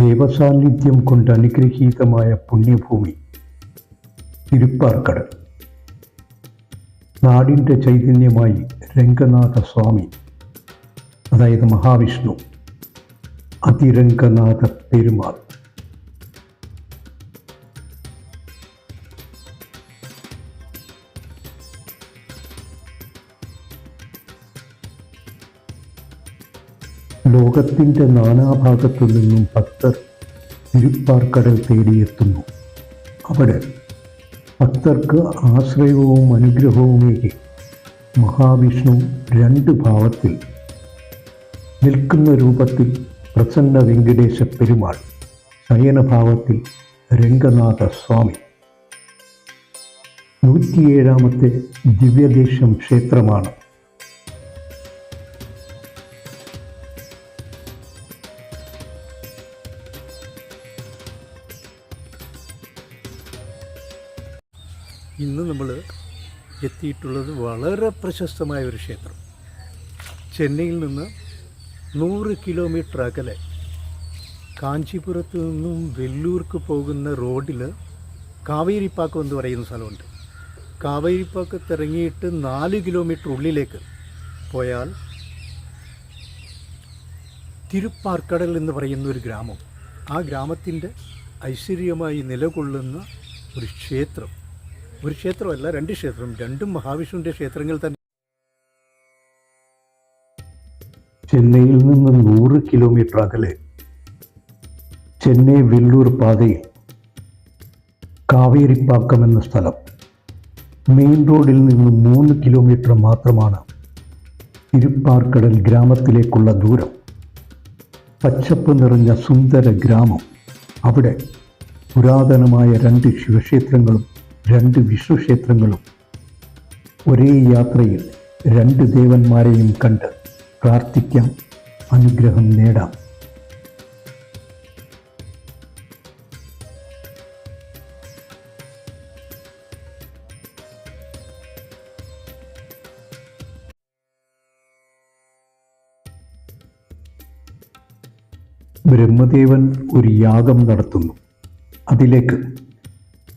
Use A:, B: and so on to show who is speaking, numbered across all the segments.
A: ദേവസാന്നിധ്യം കൊണ്ട് അനുഗ്രഹീതമായ പുണ്യഭൂമി തിരുപ്പാർക്കട നാടിന്റെ ചൈതന്യമായി രംഗനാഥ സ്വാമി അതായത് മഹാവിഷ്ണു അതിരംഗനാഥ പെരുമാൾ. ലോകത്തിന്റെ നാനാഭാഗത്തു നിന്നും ഭക്തർ തിരുപ്പാർക്കടൽ തേടിയെത്തുന്നു. അവിടെ ഭക്തർക്ക് ആശ്രയവും അനുഗ്രഹവുമേകി മഹാവിഷ്ണു രണ്ട് ഭാവത്തിൽ നിൽക്കുന്ന രൂപത്തിൽ പ്രസന്ന വെങ്കടേശ പെരുമാൾ ശയനഭാവത്തിൽ രംഗനാഥ സ്വാമി. നൂറ്റിയേഴാമത്തെ ദിവ്യദേശം ക്ഷേത്രമാണ്.
B: ഇന്ന് നമ്മൾ എത്തിയിട്ടുള്ളത് വളരെ പ്രശസ്തമായ ഒരു ക്ഷേത്രം. ചെന്നൈയിൽ നിന്ന് നൂറ് കിലോമീറ്റർ അകലെ കാഞ്ചീപുരത്ത് നിന്നും വെല്ലൂർക്ക് പോകുന്ന റോഡിൽ കാവേരിപ്പാക്കം എന്ന് പറയുന്ന സ്ഥലമുണ്ട്. കാവേരിപ്പാക്കത്ത് ഇറങ്ങിയിട്ട് നാല് കിലോമീറ്റർ ഉള്ളിലേക്ക് പോയാൽ തിരുപ്പാർക്കടൽ എന്ന് പറയുന്ന ഒരു ഗ്രാമം. ആ ഗ്രാമത്തിന്റെ ഐശ്വര്യമായി നിലകൊള്ളുന്ന ഒരു ക്ഷേത്രം. ഒരു ക്ഷേത്രമല്ല രണ്ട് ക്ഷേത്രം. രണ്ടും മഹാവിഷ്ണുവിന്റെ ക്ഷേത്രങ്ങൾ തന്നെ.
A: ചെന്നൈയിൽ നിന്ന് നൂറ് കിലോമീറ്റർ അകലെ ചെന്നൈ വെല്ലൂർ പാതയിൽ കാവേരിപ്പാക്കം എന്ന സ്ഥലം. മെയിൻ റോഡിൽ നിന്ന് മൂന്ന് കിലോമീറ്റർ മാത്രമാണ് തിരുപ്പാർക്കടൽ ഗ്രാമത്തിലേക്കുള്ള ദൂരം. പച്ചപ്പ് നിറഞ്ഞ സുന്ദര ഗ്രാമം. അവിടെ പുരാതനമായ രണ്ട് ശിവക്ഷേത്രങ്ങളും രണ്ട് വിഷ്ണുക്ഷേത്രങ്ങളും ഒരേ യാത്രയിൽ രണ്ട് ദേവന്മാരെയും കണ്ട് പ്രാർത്ഥിക്കാം അനുഗ്രഹം നേടാം. ബ്രഹ്മദേവൻ ഒരു യാഗം നടത്തുന്നു. അതിലേക്ക്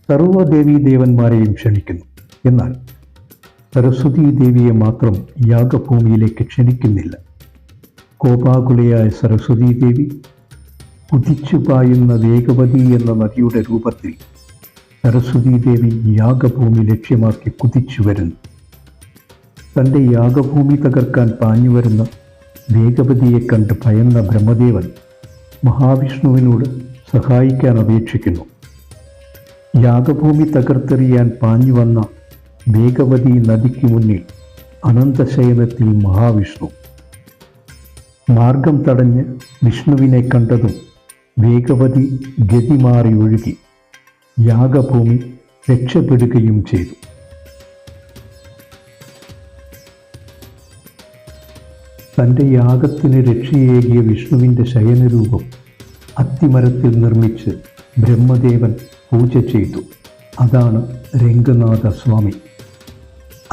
A: സർവദേവീ ദേവന്മാരെയും ക്ഷണിക്കുന്നു. എന്നാൽ സരസ്വതീ ദേവിയെ മാത്രം യാഗഭൂമിയിലേക്ക് ക്ഷണിക്കുന്നില്ല. കോപാകുലയായ സരസ്വതീ ദേവി കുതിച്ചു പായുന്ന വേഗവതി എന്ന നദിയുടെ രൂപത്തിൽ സരസ്വതീ ദേവി യാഗഭൂമി ലക്ഷ്യമാക്കി കുതിച്ചു വരുന്നു. തന്റെ യാഗഭൂമി തകർക്കാൻ പാഞ്ഞു വരുന്ന വേഗവതിയെ കണ്ട് ഭയന്ന ബ്രഹ്മദേവൻ മഹാവിഷ്ണുവിനോട് സഹായിക്കാൻ അപേക്ഷിക്കുന്നു. യാഗഭൂമി തകർത്തെറിയാൻ പാഞ്ഞു വന്ന വേഗവതി നദിക്ക് മുന്നിൽ അനന്തശയനത്തിൽ മഹാവിഷ്ണു. മാർഗം തടഞ്ഞ് വിഷ്ണുവിനെ കണ്ടതും വേഗവതി ഗതി മാറി ഒഴുകി യാഗഭൂമി രക്ഷപ്പെടുകയും ചെയ്തു. തന്റെ യാഗത്തിന് രക്ഷയേകിയ വിഷ്ണുവിന്റെ ശയനരൂപം അത്തിമരത്തിൽ നിർമ്മിച്ച് ബ്രഹ്മദേവൻ പൂജ ചെയ്തു. അതാണ് രംഗനാഥ സ്വാമി.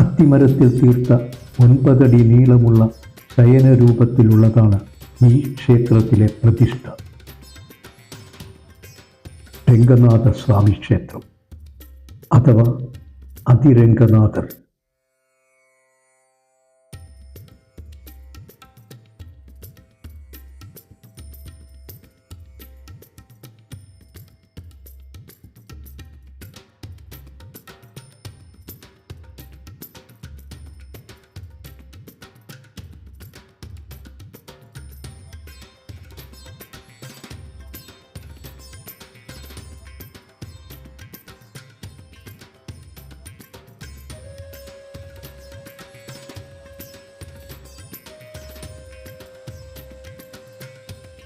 A: അത്തിമരത്തിൽ തീർത്ത ഒൻപതടി നീളമുള്ള ശയനരൂപത്തിലുള്ളതാണ് ഈ ക്ഷേത്രത്തിലെ പ്രതിഷ്ഠ. രംഗനാഥ സ്വാമി ക്ഷേത്രം. അഥവാ അതിരംഗനാഥർ.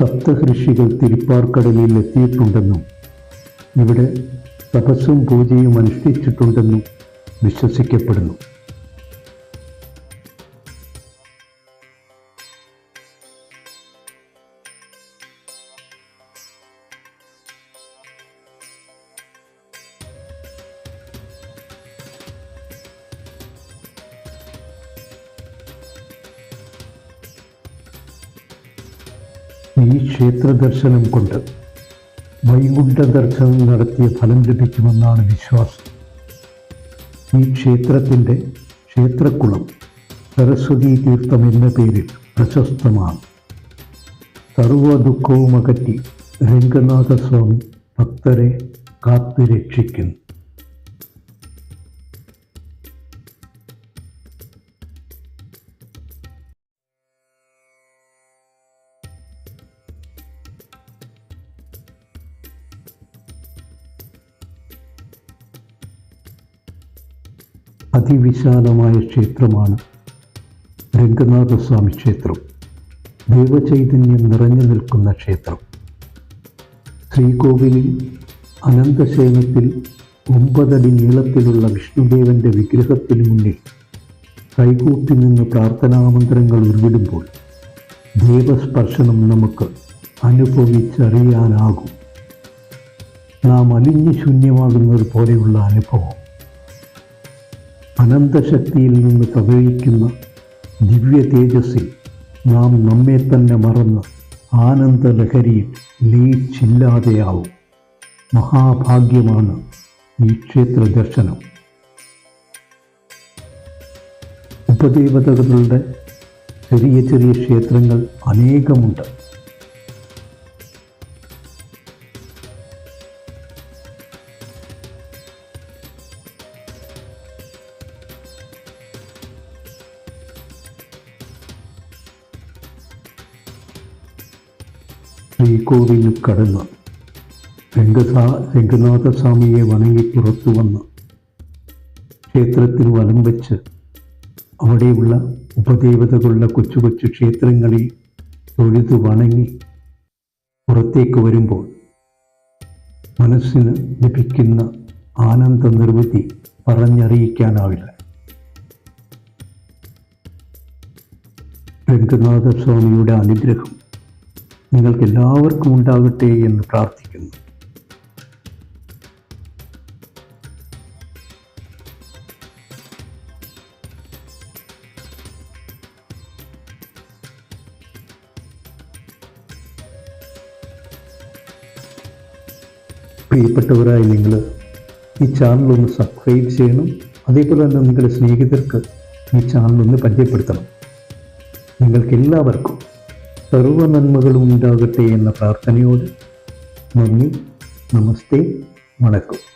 A: സപ്തഋഷികൾ തിരുപ്പാർക്കടലിൽ എത്തിയിട്ടുണ്ടെന്നും ഇവിടെ തപസ്സും പൂജയും അനുഷ്ഠിച്ചിട്ടുണ്ടെന്നും വിശ്വസിക്കപ്പെടുന്നു. ഈ ക്ഷേത്ര ദർശനം കൊണ്ട് വൈകുണ്ഠ ദർശനം നടത്തിയ ഫലം ലഭിക്കുമെന്നാണ് വിശ്വാസം. ഈ ക്ഷേത്രത്തിന്റെ ക്ഷേത്രക്കുളം സരസ്വതി തീർത്ഥം എന്ന പേരിൽ പ്രശസ്തമാണ്. സർവ ദുഃഖവും അകറ്റി രംഗനാഥസ്വാമി ഭക്തരെ കാത്തു രക്ഷിക്കുന്നു അതിവിശാലമായ ക്ഷേത്രമാണ് രംഗനാഥസ്വാമി ക്ഷേത്രം. ദൈവചൈതന്യം നിറഞ്ഞു നിൽക്കുന്ന ക്ഷേത്രം. ശ്രീകോവിലിൽ അനന്തശയനത്തിൽ ഒമ്പതടി നീളത്തിലുള്ള വിഷ്ണുദേവന്റെ വിഗ്രഹത്തിന് മുന്നിൽ കൈകൂട്ടി നിന്ന് പ്രാർത്ഥനാമന്ത്രങ്ങൾ ഉരുവിടുമ്പോൾ ദൈവസ്പർശനം നമുക്ക് അനുഭവിച്ചറിയാനാകും. നാം അലിഞ്ഞു ശൂന്യമാകുന്നത് പോലെയുള്ള അനുഭവം അനന്തശക്തിയിൽ നിന്ന് പ്രവഹിക്കുന്ന ദിവ്യ തേജസ്സിൽ നാം നമ്മെ തന്നെ മറന്ന് ആനന്ദലഹരിയിൽ ലയിച്ചില്ലാതെയാവും. മഹാഭാഗ്യമാണ് ഈ ക്ഷേത്ര ദർശനം ഉപദേവതകളുടെ ചെറിയ ചെറിയ ക്ഷേത്രങ്ങൾ അനേകമുണ്ട്. ശ്രീകോവിലിൽ കടന്ന് രംഗസാ രംഗനാഥസ്വാമിയെ വണങ്ങി പുറത്തു വന്ന് ക്ഷേത്രത്തിൽ വലം വെച്ച് അവിടെയുള്ള ഉപദേവതകളുടെ കൊച്ചു കൊച്ചു ക്ഷേത്രങ്ങളിൽ തൊഴുതു വണങ്ങി പുറത്തേക്ക് വരുമ്പോൾ മനസ്സിന് ലഭിക്കുന്ന ആനന്ദ നിർവൃതി പറഞ്ഞറിയിക്കാനാവില്ല. രംഗനാഥസ്വാമിയുടെ അനുഗ്രഹം നിങ്ങൾക്ക് എല്ലാവർക്കും ഉണ്ടാകട്ടെ എന്ന് പ്രാർത്ഥിക്കുന്നു. പ്രിയപ്പെട്ടവരായി നിങ്ങൾ ഈ ചാനൽ ഒന്ന് സബ്സ്ക്രൈബ് ചെയ്യണം. അതേപോലെ തന്നെ നിങ്ങളുടെ സ്നേഹിതർക്ക് ഈ ചാനൽ ഒന്ന് പരിചയപ്പെടുത്തണം. നിങ്ങൾക്ക് എല്ലാവർക്കും സർവ നന്മകളും ഉണ്ടാകട്ടെ എന്ന പ്രാർത്ഥനയോട് നന്ദി നമസ്തേ വണക്കം.